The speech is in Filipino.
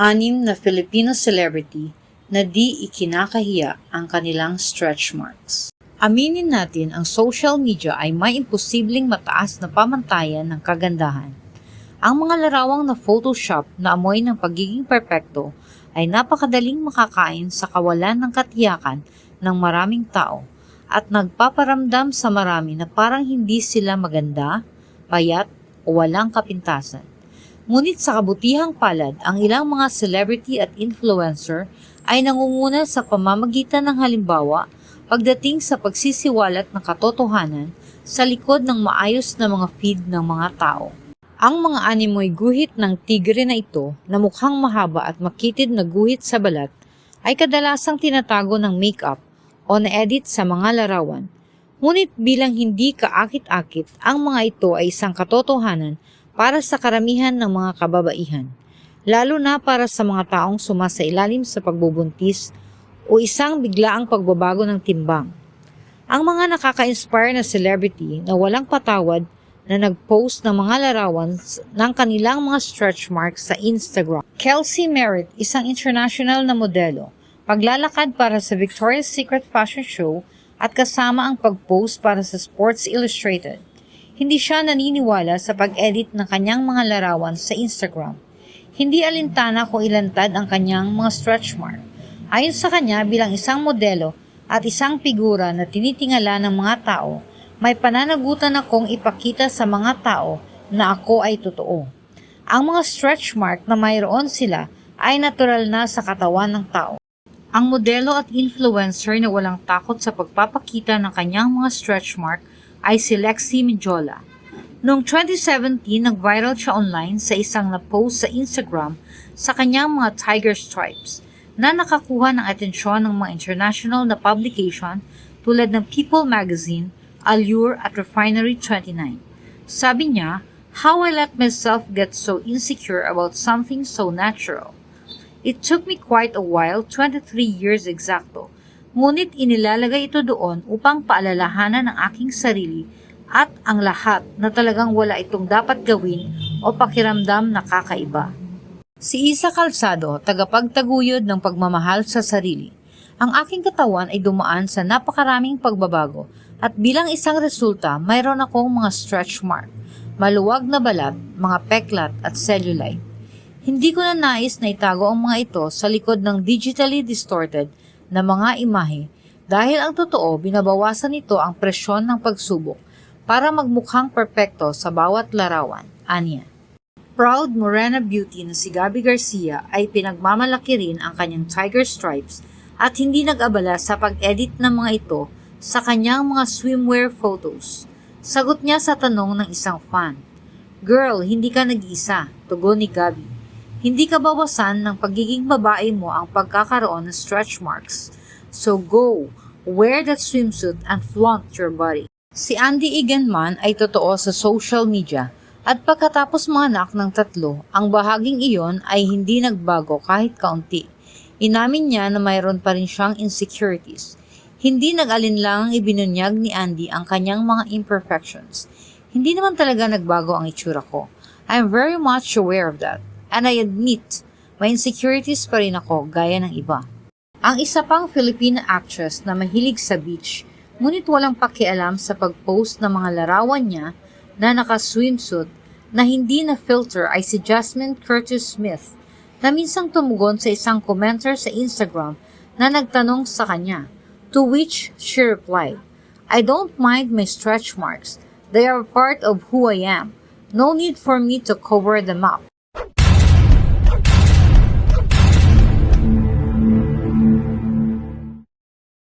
anim na Filipino celebrity na di ikinakahiya ang kanilang stretch marks. Aminin natin ang social media ay may imposibleng mataas na pamantayan ng kagandahan. Ang mga larawang na Photoshop na amoy ng pagiging perpekto ay napakadaling makakain sa kawalan ng katiyakan ng maraming tao at nagpaparamdam sa marami na parang hindi sila maganda, payat o walang kapintasan. Ngunit sa kabutihang palad, ang ilang mga celebrity at influencer ay nangunguna sa pamamagitan ng halimbawa pagdating sa pagsisiwalat ng katotohanan sa likod ng maayos na mga feed ng mga tao. Ang mga animoy guhit ng tigre na ito na mukhang mahaba at makitid na guhit sa balat ay kadalasang tinatago ng makeup o na-edit sa mga larawan. Ngunit bilang hindi kaakit-akit, ang mga ito ay isang katotohanan para sa karamihan ng mga kababaihan, lalo na para sa mga taong sumasailalim sa pagbubuntis o isang biglaang pagbabago ng timbang. Ang mga nakaka-inspire na celebrity na walang patawad na nag-post ng mga larawan ng kanilang mga stretch marks sa Instagram. Kelsey Merritt, isang international na modelo, paglalakad para sa Victoria's Secret Fashion Show at kasama ang pag-post para sa Sports Illustrated. Hindi siya naniniwala sa pag-edit ng kanyang mga larawan sa Instagram. Hindi alintana kung ilantad ang kanyang mga stretch mark. Ayon sa kanya bilang isang modelo at isang figura na tinitingala ng mga tao, may pananagutan akong ipakita sa mga tao na ako ay totoo. Ang mga stretch mark na mayroon sila ay natural na sa katawan ng tao. Ang modelo at influencer na walang takot sa pagpapakita ng kanyang mga stretch mark ay si Lexi Minjola. Noong 2017, nag-viral siya online sa isang na-post sa Instagram sa kanyang mga tiger stripes na nakakuha ng atensyon ng mga international na publication tulad ng People Magazine, Allure at Refinery 29. Sabi niya, How I let myself get so insecure about something so natural. It took me quite a while, 23 years exacto. Ngunit inilalagay ito doon upang paalalahanan ang aking sarili at ang lahat na talagang wala itong dapat gawin o pakiramdam na kakaiba. Si Isa Calzado, tagapagtaguyod ng pagmamahal sa sarili. Ang aking katawan ay dumaan sa napakaraming pagbabago at bilang isang resulta, mayroon akong mga stretch mark, maluwag na balat, mga peklat at cellulite. Hindi ko na nais na itago ang mga ito sa likod ng digitally distorted na mga imahe dahil ang totoo binabawasan nito ang presyon ng pagsubok para magmukhang perpekto sa bawat larawan, anya. Proud Morena Beauty na si Gabby Garcia ay pinagmamalaki rin ang kanyang tiger stripes at hindi nag-abala sa pag-edit ng mga ito sa kanyang mga swimwear photos. Sagot niya sa tanong ng isang fan, Girl, hindi ka nag-isa, tugon ni Gabby. Hindi ka bawasan ng pagiging babae mo ang pagkakaroon ng stretch marks. So go, wear that swimsuit and flaunt your body. Si Andy Iganman ay totoo sa social media at pagkatapos manganak ng tatlo, ang bahaging iyon ay hindi nagbago kahit kaunti. Inamin niya na mayroon pa rin siyang insecurities. Hindi nag-alinlangang ibinunyag ni Andy ang kanyang mga imperfections. Hindi naman talaga nagbago ang itsura ko. I am very much aware of that. And I admit, may insecurities pa rin ako gaya ng iba. Ang isa pang Filipina actress na mahilig sa beach, ngunit walang pakialam sa pag-post ng mga larawan niya na naka-swimsuit na hindi na filter ay si Jasmine Curtis Smith na minsang tumugon sa isang commenter sa Instagram na nagtanong sa kanya, to which she replied, I don't mind my stretch marks. They are part of who I am. No need for me to cover them up.